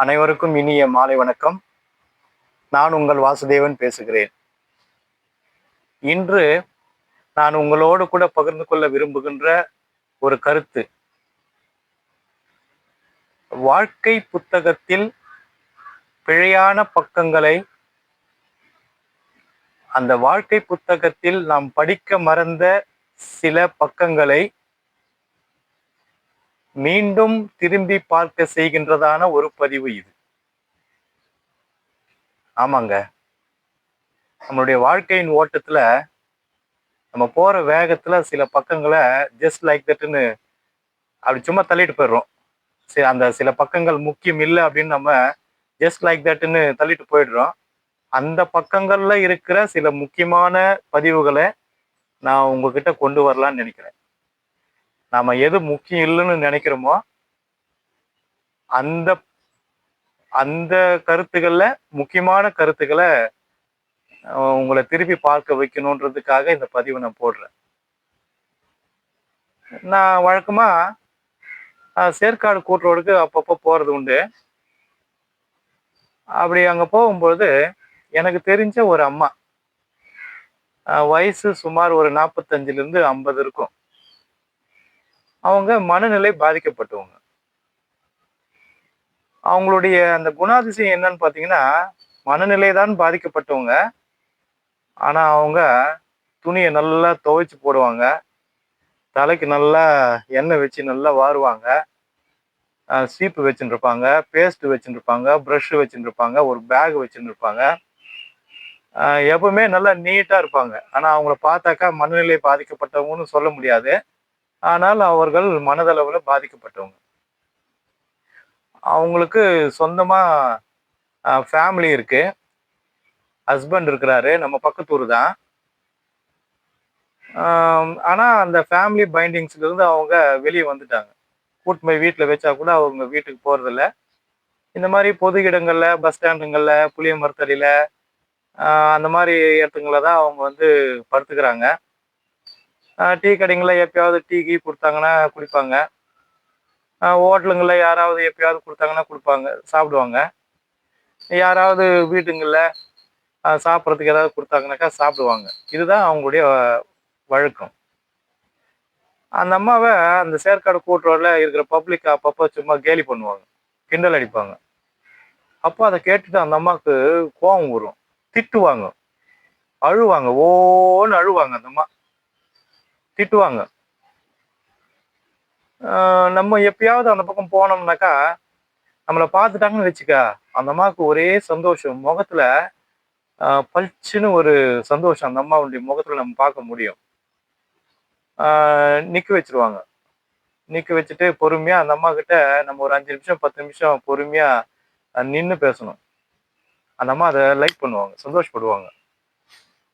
அனைவருக்கும் இனிய மாலை வணக்கம். நான் உங்கள் வாசுதேவன் பேசுகிறேன். இன்று நான் உங்களோடு கூட பகிர்ந்து கொள்ள விரும்புகின்ற ஒரு கருத்து. வாழ்க்கை புத்தகத்தில் பிழையான பக்கங்களை அந்த வாழ்க்கை புத்தகத்தில் நாம் படிக்க மறந்த சில பக்கங்களை மீண்டும் திரும்பி பார்க்க செய்கின்றதான ஒரு பதிவு இது. ஆமாங்க. நம்மளுடைய வாழ்க்கையின் ஓட்டத்துல நம்ம போற வேகத்துல சில பக்கங்களை ஜஸ்ட் லைக் தட்னு அப்படி சும்மா தள்ளிட்டு போயிடுறோம். சரி அந்த சில பக்கங்கள் முக்கியம் இல்லை அப்படின்னு நம்ம ஜஸ்ட் லைக் தட்னு தள்ளிட்டு போயிடுறோம். அந்த பக்கங்கள்ல இருக்கிற சில முக்கியமான பதிவுகளை நான் உங்ககிட்ட கொண்டு வரலான்னு நினைக்கிறேன். நாம எது முக்கியம் இல்லைன்னு நினைக்கிறோமோ அந்த அந்த கருத்துக்கள்ல முக்கியமான கருத்துக்களை உங்களை திருப்பி பார்க்க வைக்கணுன்றதுக்காக இந்த பதிவை நான் போடுறேன். நான் வழக்கமா அஹ், சேர்க்காடு கூட்டுறோடுக்கு அப்பப்போ போறது உண்டு. அப்படி அங்க போகும்பொழுது எனக்கு தெரிஞ்ச ஒரு அம்மா வயசு சுமார் ஒரு நாற்பத்தஞ்சுலேருந்து ஐம்பது இருக்கும். அவங்க மனநிலை பாதிக்கப்பட்டவங்க. அவங்களுடைய அந்த குணாதிசயம் என்னன்னு பார்த்தீங்கன்னா மனநிலை தான் பாதிக்கப்பட்டவங்க. ஆனால் அவங்க துணியை நல்லா துவைச்சு போடுவாங்க. தலைக்கு நல்லா எண்ணெய் வச்சு நல்லா வாருவாங்க. சீப்பு வச்சுட்டு இருப்பாங்க பேஸ்ட் வச்சுட்டு இருப்பாங்க ப்ரஷ் வச்சுட்டு இருப்பாங்க ஒரு பேக் வச்சுட்டு இருப்பாங்க. எப்பவுமே நல்லா நீட்டாக இருப்பாங்க. ஆனால் அவங்கள பார்த்தாக்கா மனநிலை பாதிக்கப்பட்டவங்கன்னு சொல்ல முடியாது. ஆனால் அவர்கள் மனதளவில் பாதிக்கப்பட்டவங்க. அவங்களுக்கு சொந்தமாக ஃபேமிலி இருக்கு. ஹஸ்பண்ட் இருக்கிறாரு. நம்ம பக்கத்தூர் தான். ஆனால் அந்த ஃபேமிலி பைண்டிங்ஸ்லேருந்து அவங்க வெளியே வந்துட்டாங்க. கூட்டுமை போய் வீட்டில் வச்சா கூட அவங்க வீட்டுக்கு போகிறதில்ல இந்த மாதிரி பொது இடங்களில் பஸ் ஸ்டாண்டுங்களில் புளிய மரத்தடியில் அந்த மாதிரி இடத்துங்கள தான் அவங்க வந்து படுத்துக்கிறாங்க. டீ கடைங்களில் எப்பயாவது டீ கீ கொடுத்தாங்கன்னா குடிப்பாங்க. ஹோட்டலுங்களில் யாராவது எப்பயாவது கொடுத்தாங்கன்னா கொடுப்பாங்க சாப்பிடுவாங்க. யாராவது வீட்டுங்களில் சாப்பிட்றதுக்கு ஏதாவது கொடுத்தாங்கனாக்கா சாப்பிடுவாங்க. இதுதான் அவங்களுடைய வழக்கம். அந்த அம்மாவை அந்த சேர்க்காடு கூட்டுறோரில் இருக்கிற பப்ளிக் அப்பப்போ சும்மா கேலி பண்ணுவாங்க கிண்டல் அடிப்பாங்க. அப்போ அதை கேட்டுட்டு அந்த அம்மாவுக்கு கோபம் வரும். திட்டுவாங்க. அழுவாங்க. ஓன்னு அழுவாங்க அந்த அம்மா. திட்டுவாங்க. ஆஹ் நம்ம எப்பயாவது அந்த பக்கம் போனோம்னாக்கா நம்மளை பார்த்துட்டாங்கன்னு வச்சுக்க அந்த அம்மாவுக்கு ஒரே சந்தோஷம். முகத்துல பளிச்சுன்னு ஒரு சந்தோஷம் அந்த அம்மாவுடைய முகத்துல நம்ம பார்க்க முடியும். ஆஹ் நிக்க வச்சிருவாங்க. நிக்க வச்சுட்டு பொறுமையா அந்த அம்மா கிட்ட நம்ம ஒரு அஞ்சு நிமிஷம் பத்து நிமிஷம் பொறுமையா நின்று பேசணும். அந்த அம்மா அதை லைக் பண்ணுவாங்க சந்தோஷப்படுவாங்க.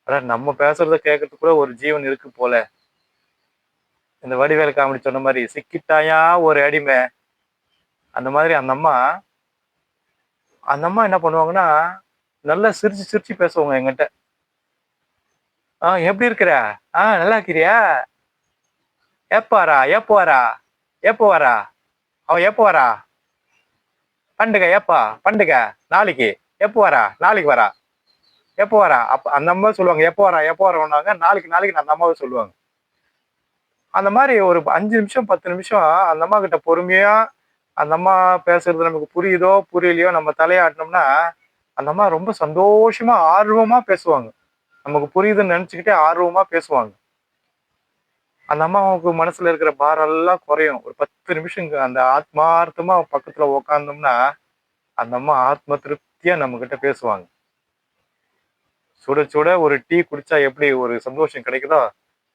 ஆனால் நம்ம பேசுறத கேட்கறதுக்கு கூட ஒரு ஜீவன் இருக்கு போல. இந்த வடிவேல் காமெடி சொன்ன மாதிரி சிக்கிட்டாயா ஒரு அடிமை. அந்த மாதிரி அந்த அம்மா அந்த அம்மா என்ன பண்ணுவாங்கன்னா நல்லா சிரிச்சு சிரிச்சு பேசுவாங்க என்கிட்ட. ஆ எப்படி இருக்கிற? ஆ நல்லா இருக்கிறியா? எப்போ எப்போ வரா எப்போ வரா அவ எப்போ வரா பண்டுக எப்பா பண்டுக நாளைக்கு. எப்போ வரா நாளைக்கு வரா. எப்போ வரா அப்ப அந்த அம்மா சொல்லுவாங்க எப்போ வரா எப்போ வரா நாளைக்கு நாளைக்கு. அந்த அம்மாவை சொல்லுவாங்க. அந்த மாதிரி ஒரு அஞ்சு நிமிஷம் பத்து நிமிஷம் அந்த அம்மா கிட்ட பொறுமையா அந்த அம்மா பேசுறது நமக்கு புரியுதோ புரியலையோ நம்ம தலையாட்டினோம்னா அந்த அம்மா ரொம்ப சந்தோஷமா ஆர்வமா பேசுவாங்க. நமக்கு புரியுதுன்னு நினைச்சுக்கிட்டே ஆர்வமா பேசுவாங்க. அந்த அம்மாவுக்கு மனசுல இருக்கிற பாரம் எல்லாம் குறையும். ஒரு பத்து நிமிஷம் அந்த ஆத்மார்த்தமா பக்கத்துல உக்காந்தோம்னா அந்த அம்மா ஆத்ம திருப்தியா நம்ம கிட்ட பேசுவாங்க. சுட சுட ஒரு டீ குடிச்சா எப்படி ஒரு சந்தோஷம் கிடைக்குதோ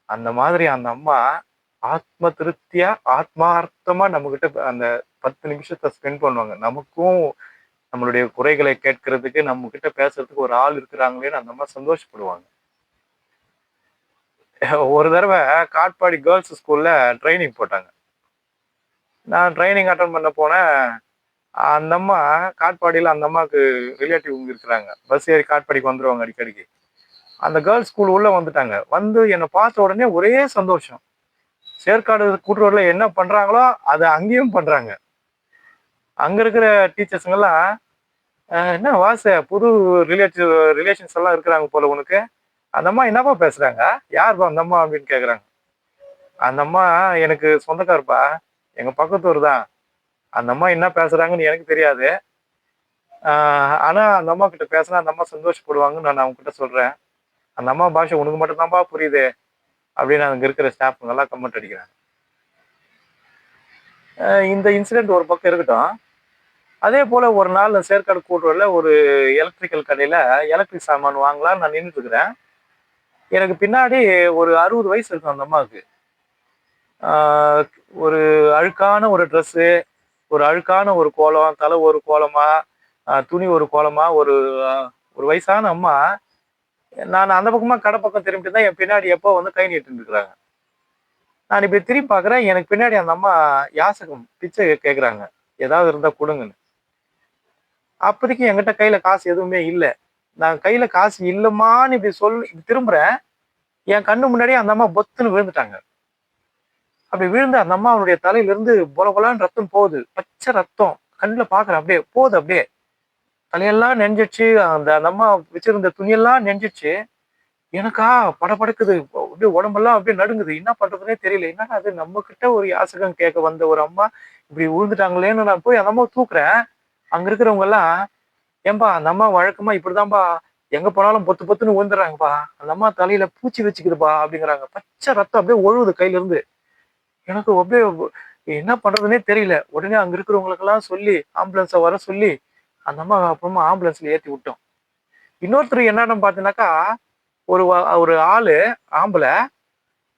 அந்த மாதிரி அந்த அம்மா ஆத்ம திருப்தியா ஆத்மார்த்தமா நம்ம கிட்ட அந்த பத்து நிமிஷத்தை ஸ்பெண்ட் பண்ணுவாங்க. நமக்கும் நம்மளுடைய குறைகளை கேட்கறதுக்கு நம்ம கிட்ட பேசுறதுக்கு ஒரு ஆள் இருக்கிறாங்களேன்னு அந்த மாதிரி சந்தோஷப்படுவாங்க. ஒரு தடவை காட்பாடி கேர்ள்ஸ் ஸ்கூல்ல ட்ரைனிங் போட்டாங்க. நான் ட்ரைனிங் அட்டன் பண்ண போனேன். அந்த அம்மா காட்பாடியில் அந்த அம்மாவுக்கு ரிலேட்டிவ் இருக்கிறாங்க. பஸ் ஏறி காட்பாடிக்கு வந்துடுவாங்க அடிக்கடிக்கு. அந்த கேர்ள்ஸ் ஸ்கூல் உள்ள வந்துட்டாங்க. வந்து என்னை பார்த்த உடனே ஒரே சந்தோஷம். சேர்க்காடு கூட்டுறவுல என்ன பண்றாங்களோ அதை அங்கேயும் பண்றாங்க. அங்க இருக்கிற டீச்சர்ஸுங்கெல்லாம் என்ன வாச புது ரிலேட்டிவ் ரிலேஷன்ஸ் எல்லாம் இருக்கிறாங்க போல உனக்கு. அந்த அம்மா என்னப்பா பேசுறாங்க? யாருப்பா அந்த அம்மா அப்படின்னு கேக்குறாங்க. அந்த அம்மா எனக்கு சொந்தக்காரப்பா எங்க பக்கத்து ஊர் தான் அந்த அம்மா என்ன பேசுறாங்கன்னு எனக்கு தெரியாது. ஆனால் ஆனா அந்த அம்மா கிட்ட பேசினா அந்த அம்மா சந்தோஷப்படுவாங்கன்னு நான் அவங்க கிட்ட சொல்றேன். அந்த அம்மா பாஷை உனக்கு மட்டும் தான்ப்பா புரியுது. அப்படின்னு அங்கே இருக்கிற ஸ்டாஃப்ங்கெல்லாம் கமெண்ட் அடிக்கிறாங்க. இந்த இன்சிடென்ட் ஒரு பக்கம் இருக்கட்டும். அதே போல் ஒரு நாள் சேர்க்காடு கூட்டுறல ஒரு எலக்ட்ரிக்கல் கடையில் எலக்ட்ரிக் சாமான் வாங்கலாம்னு நான் நின்றுட்டுருக்கிறேன் எனக்கு பின்னாடி ஒரு அறுபது வயசு இருக்கும் அந்த அம்மாவுக்கு. ஒரு அழுக்கான ஒரு ட்ரெஸ்ஸு ஒரு அழுக்கான ஒரு கோலம் தலை ஒரு கோலமாக துணி ஒரு கோலமாக ஒரு ஒரு வயசான அம்மா நான் அந்த பக்கமா கடை பக்கம் திரும்பிட்டு தான் என் பின்னாடி எப்போ வந்து கை நீட்டு இருக்கிறாங்க. நான் இப்படி திரும்பி பார்க்குறேன் எனக்கு பின்னாடி அந்த அம்மா யாசகம் பிச்சை கேட்குறாங்க ஏதாவது இருந்தால் கொடுங்கன்னு. அப்போதைக்கு என்கிட்ட கையில காசு எதுவுமே இல்லை. நான் கையில காசு இல்லைம்மான்னு இப்படி சொல் இப்படி திரும்புகிறேன் என் கண்ணு முன்னாடியே அந்த அம்மா பொத்துன்னு விழுந்துட்டாங்க. அப்படி விழுந்து அந்த அம்மாவுடைய தலையிலிருந்து பொல பொலான்னு ரத்தம் போகுது. பச்சை ரத்தம். கண்ணில் பார்க்குறேன் அப்படியே போகுது அப்படியே. தலையெல்லாம் நெஞ்சிச்சு அந்த அந்த அம்மா வச்சிருந்த துணியெல்லாம் நெஞ்சிச்சு. எனக்கா படபடக்குது அப்படியே உடம்பெல்லாம் அப்படியே நடுங்குது. என்ன பண்றதுனே தெரியல. என்னடா அது நம்ம கிட்ட ஒரு யாசகம் கேட்க வந்த ஒரு அம்மா இப்படி விழுந்துட்டாங்களேன்னு நான் போய் அந்த அம்மா தூக்குறேன். அங்க இருக்கிறவங்க எல்லாம் ஏன்பா அந்த அம்மா வழக்கமா இப்படிதான்பா எங்க போனாலும் பொத்து பொத்துன்னு விழுந்துடுறாங்கப்பா அந்த அம்மா தலையில பூச்சி வச்சுக்குதுப்பா அப்படிங்கிறாங்க. பச்சை ரத்தம் அப்படியே ஒழுகுது கையில இருந்து எனக்கு அப்படியே என்ன பண்றதுனே தெரியல. உடனே அங்க இருக்கிறவங்களுக்கெல்லாம் சொல்லி ஆம்புலன்ஸை வர சொல்லி அந்த அம்மா அப்புறமா ஆம்புலன்ஸ்ல ஏத்தி விட்டோம். இன்னொருத்தர் என்னன்னு பார்த்தீங்கன்னாக்கா ஒரு ஒரு ஆளு ஆம்பளை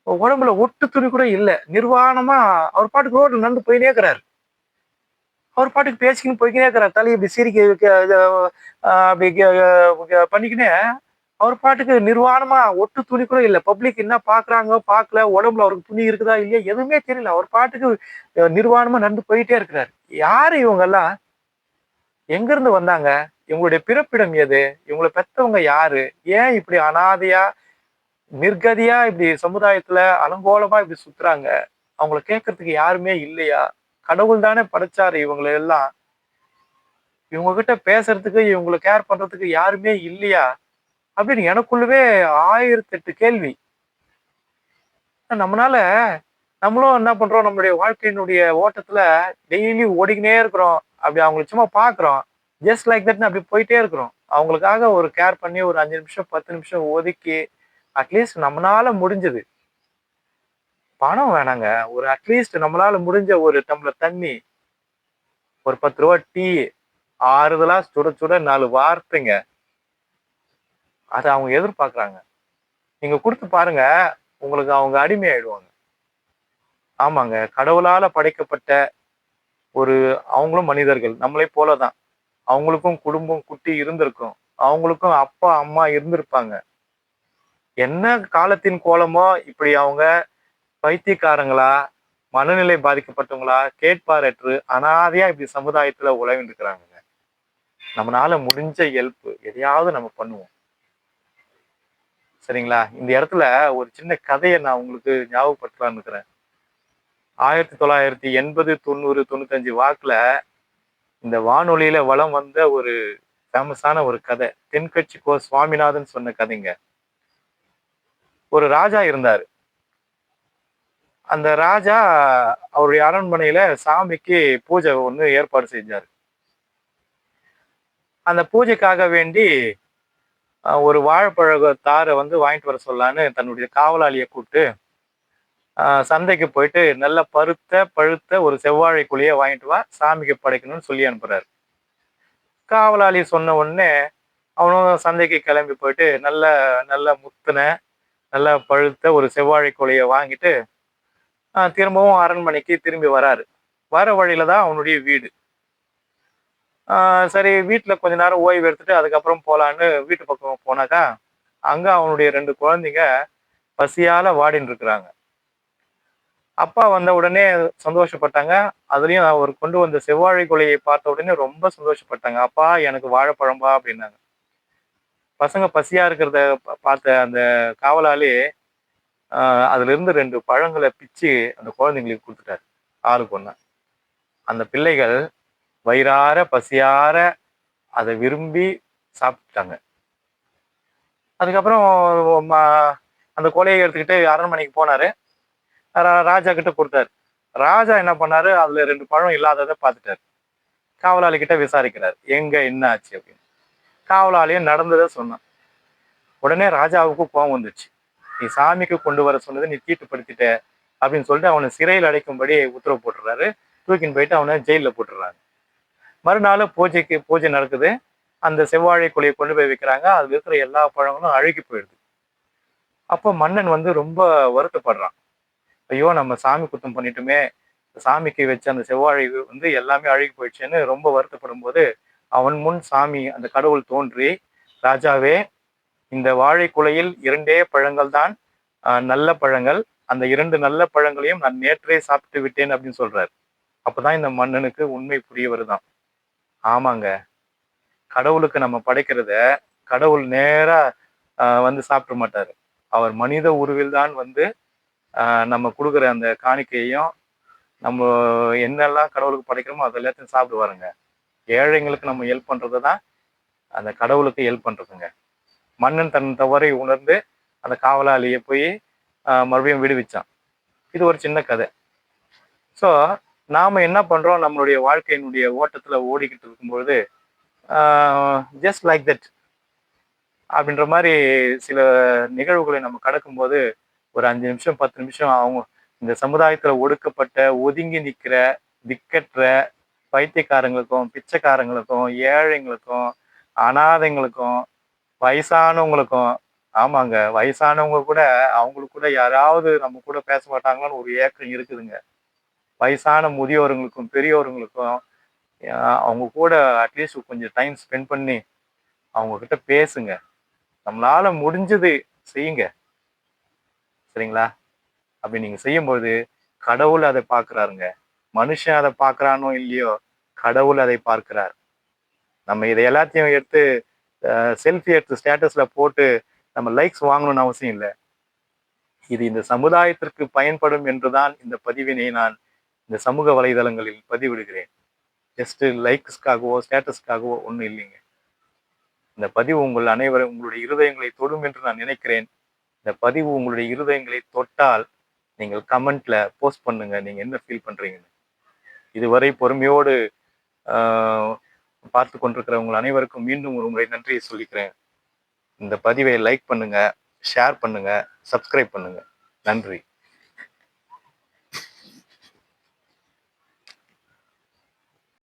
உடம்புல ஒட்டு துணி கூட இல்ல. நிர்வாணமா அவர் பாட்டுக்கு ரோட்ல நடந்து போயினே இருக்கிறாரு. அவர் பாட்டுக்கு பேசிக்கின்னு போய்க்கினே இருக்கிறார். தலையை இப்படி சிரிக்க அப்படி பண்ணிக்கினே அவர் பாட்டுக்கு நிர்வாணமா ஒட்டு துணி கூட இல்ல. பப்ளிக் என்ன பாக்குறாங்க பார்க்கல உடம்புல அவருக்கு துணி இருக்குதா இல்லையா எதுவுமே தெரியல. அவர் பாட்டுக்கு நிர்வாணமா நடந்து போயிட்டே இருக்கிறாரு. யாரு இவங்க எங்கிருந்து வந்தாங்க? இவங்களுடைய பிறப்பிடம் எது? இவங்களை பெத்தவங்க யாரு? ஏன் இப்படி அனாதையா நிர்கதியா இப்படி சமுதாயத்துல அலங்கோலமா இப்படி சுத்துறாங்க? அவங்கள கேட்கறதுக்கு யாருமே இல்லையா? கடவுள் தானே படைச்சாரு இவங்களை எல்லாம். இவங்க கிட்ட பேசுறதுக்கு இவங்களை கேர் பண்றதுக்கு யாருமே இல்லையா? அப்படின்னு எனக்குள்ளவே ஆயிரத்தெட்டு கேள்வி. நம்மளால நம்மளும் என்ன பண்றோம்? நம்மளுடைய வாழ்க்கையினுடைய ஓட்டத்துல டெய்லி ஓடிக்கினே இருக்கிறோம். அப்படி அவங்களை சும்மா பார்க்குறோம் ஜஸ்ட் லைக் தட்னு அப்படி போயிட்டே இருக்கிறோம். அவங்களுக்காக ஒரு கேர் பண்ணி ஒரு அஞ்சு நிமிஷம் பத்து நிமிஷம் ஒதுக்கி அட்லீஸ்ட் நம்மளால முடிஞ்சது. பணம் வேணாங்க. ஒரு அட்லீஸ்ட் நம்மளால முடிஞ்ச ஒரு டம்ளர் தண்ணி ஒரு பத்து ரூபா டீ ஆறுதலா சுட சுட நாலு வார்த்தைங்க. அதை அவங்க எதிர்பார்க்குறாங்க. நீங்க கொடுத்து பாருங்க உங்களுக்கு அவங்க அடிமை ஆயிடுவாங்க ஆமாங்க கடவுளால படைக்கப்பட்ட ஒரு அவங்களும் மனிதர்கள் நம்மளை போலதான். அவங்களுக்கும் குடும்பம் குட்டி இருந்திருக்கும். அவங்களுக்கும் அப்பா அம்மா இருந்திருப்பாங்க. என்ன காலத்தின் கோலமோ இப்படி அவங்க பைத்தியக்காரங்களா மனநிலை பாதிக்கப்பட்டவங்களா கேட்பாரற்று அனாதையா இப்படி சமுதாயத்துல உழவின்னு இருக்கிறாங்க நம்மளால முடிஞ்ச ஹெல்ப் எதையாவது நம்ம பண்ணுவோம். சரிங்களா? இந்த இடத்துல ஒரு சின்ன கதையை நான் உங்களுக்கு ஞாபகப்படுத்தலான்னு இருக்கிறேன். ஆயிரத்தி தொள்ளாயிரத்தி எண்பது தொண்ணூறு தொண்ணூத்தஞ்சு வாக்குல இந்த வானொலியில வளம் வந்த ஒரு ஃபேமஸான ஒரு கதை. தென்கட்சி கோ சுவாமிநாதன் சொன்ன கதைங்க. ஒரு ராஜா இருந்தாரு. அந்த ராஜா அவருடைய அரண்மனையில சாமிக்கு பூஜை ஒண்ணு ஏற்பாடு செஞ்சாரு. அந்த பூஜைக்காக வேண்டி ஒரு வாழைப்பழக தாரை வந்து வாங்கிட்டு வர சொல்லான்னு தன்னுடைய காவலாளியை கூப்பிட்டு சந்தைக்கு போயிட்டு நல்ல பருத்த பழுத்த ஒரு செவ்வாழை குழியை வாங்கிட்டு வா சாமிக்கு படைக்கணும்னு சொல்லி அனுப்புறாரு. காவலாளி சொன்ன உடனே அவனும் சந்தைக்கு கிளம்பி போயிட்டு நல்ல நல்ல முத்துன நல்ல பழுத்த ஒரு செவ்வாழை குழியை வாங்கிட்டு திரும்பவும் அரண்மனைக்கு திரும்பி வராரு. வர வழியில தான் அவனுடைய வீடு. சரி வீட்டில் கொஞ்ச நேரம் ஓய்வு எடுத்துட்டு அதுக்கப்புறம் போகலான்னு வீட்டு பக்கம் போனாக்கா அங்கே அவனுடைய ரெண்டு குழந்தைங்க பசியால் வாடின்னு இருக்கிறாங்க. அப்பா வந்த உடனே சந்தோஷப்பட்டாங்க. அதுலயும் அவர் கொண்டு வந்த செவ்வாழை கொலையை பார்த்த உடனே ரொம்ப சந்தோஷப்பட்டாங்க. அப்பா எனக்கு வாழைப்பழம்பா அப்படின்னாங்க. பசங்க பசியா இருக்கிறத பார்த்த அந்த காவலாளி அதுல இருந்து ரெண்டு பழங்களை பிச்சு அந்த குழந்தைங்களுக்கு கொடுத்துட்டாரு. ஆளுக்கு ஒண்ணா அந்த பிள்ளைகள் வயிறார பசியார அதை விரும்பி சாப்பிட்டாங்க அதுக்கப்புறம் அந்த கொலையை எடுத்துக்கிட்டு அரண்மனைக்கு போனாரு. ராஜா கிட்ட கொடுத்தாரு. ராஜா என்ன பண்ணாரு? அதுல ரெண்டு பழம் இல்லாததை பார்த்துட்டாரு. காவலாளி கிட்ட விசாரிக்கிறார். எங்க என்ன ஆச்சு அப்படின்னு. காவலாளியும் நடந்ததை சொன்னான். உடனே ராஜாவுக்கு கோபம் வந்துச்சு. நீ சாமிக்கு கொண்டு வர சொன்னதை நீ தீட்டுப்படுத்திட்ட அப்படின்னு சொல்லிட்டு அவனை சிறையில் அடைக்கும்படி உத்தரவு போட்டுறாரு தூக்கின்னு போயிட்டு அவனை ஜெயிலில் போட்டுடுறாங்க மறுநாள் பூஜைக்கு பூஜை நடக்குது. அந்த செவ்வாழை கொலையை கொண்டு போய் வைக்கிறாங்க. அதில் இருக்கிற எல்லா பழங்களும் அழுகி போயிடுது. அப்போ மன்னன் வந்து ரொம்ப வருத்தப்படுறான். ஐயோ நம்ம சாமி குத்தம் பண்ணிட்டுமே. சாமிக்கு வச்ச அந்த செவ்வாழை வந்து எல்லாமே அழுகி போயிடுச்சுன்னு ரொம்ப வருத்தப்படும் போது அவன் முன் சாமி அந்த கடவுள் தோன்றி ராஜாவே இந்த வாழை குலையில் இரண்டே பழங்கள் தான் நல்ல பழங்கள். அந்த இரண்டு நல்ல பழங்களையும் நான் நேற்றே சாப்பிட்டு விட்டேன் அப்படின்னு சொல்றாரு. அப்பதான் இந்த மன்னனுக்கு உண்மை புரிய வருதான். ஆமாங்க. கடவுளுக்கு நம்ம படைக்கிறத கடவுள் நேரா வந்து சாப்பிட மாட்டாரு. அவர் மனித உருவில் தான் வந்து நம்ம கொடுக்குற அந்த காணிக்கையையும் நம்ம என்னெல்லாம் கடவுளுக்கு படைக்கிறோமோ அது எல்லாத்தையும் சாப்பிடுவாருங்க. ஏழைங்களுக்கு நம்ம ஹெல்ப் பண்ணுறது தான் அந்த கடவுளுக்கு ஹெல்ப் பண்ணுறதுங்க மன்னன் தன் தவறை உணர்ந்து அந்த காவலாளியை போய் மறுபடியும் விடுவிச்சான் இது ஒரு சின்ன கதை. ஸோ நாம் என்ன பண்ணுறோம் நம்மளுடைய வாழ்க்கையினுடைய ஓட்டத்தில் ஓடிக்கிட்டு இருக்கும்பொழுது ஜஸ்ட் லைக் தட் அப்படின்ற மாதிரி சில நிகழ்வுகளை நம்ம கடக்கும்போது ஒரு அஞ்சு நிமிஷம் பத்து நிமிஷம் அவங்க இந்த சமுதாயத்துல ஒடுக்கப்பட்ட ஒதுங்கி நிக்கிற திக்கற்ற பைத்தியக்காரங்களுக்கும் பிச்சைக்காரங்களுக்கும் ஏழைங்களுக்கும் அனாதைங்களுக்கும் வயசானவங்களுக்கும் ஆமாங்க வயசானவங்க கூட அவங்களுக்கு கூட யாராவது நம்ம கூட பேச மாட்டாங்களான்னு ஒரு ஏக்கம் இருக்குதுங்க. வயசான முதியோருங்களுக்கும் பெரியவர்களுக்கும் அவங்க கூட அட்லீஸ்ட் கொஞ்சம் டைம் ஸ்பெண்ட் பண்ணி அவங்க கிட்ட பேசுங்க. நம்மளால முடிஞ்சது செய்யுங்க. சரிங்களா? அப்படி நீங்க செய்யும்போது கடவுள் அதை பார்க்கறாருங்க. மனுஷன் அதை பார்க்கறானோ இல்லையோ கடவுள் அதை பார்க்கிறார். நம்ம இதை எல்லாத்தையும் எடுத்து செல்ஃபி எடுத்து ஸ்டேட்டஸ்ல போட்டு நம்ம லைக்ஸ் வாங்கணும்னு அவசியம் இல்லை. இது இந்த சமுதாயத்திற்கு பயன்படும் என்றுதான் இந்த பதிவினை நான் இந்த சமூக வலைதளங்களில் பதிவிடுகிறேன். ஜஸ்ட் லைக்ஸ்க்காகவோ ஸ்டேட்டஸ்க்காகவோ ஒன்றும் இல்லைங்க. இந்த பதிவு உங்கள் அனைவரும் உங்களுடைய இருதயங்களை தொடும் என்று நான் நினைக்கிறேன். இந்த பதிவு உங்களுடைய இருதயங்களை தொட்டால் நீங்கள் கமெண்ட்ல போஸ்ட் பண்ணுங்க. நீங்க என்ன ஃபீல் பண்றீங்கன்னு. இதுவரை பொறுமையோடு பார்த்து கொண்டிருக்கிற உங்கள் அனைவருக்கும் மீண்டும் ஒரு முறை நன்றியை சொல்லிக்கிறேன். இந்த பதிவை லைக் பண்ணுங்க ஷேர் பண்ணுங்க சப்ஸ்கிரைப் பண்ணுங்க. நன்றி.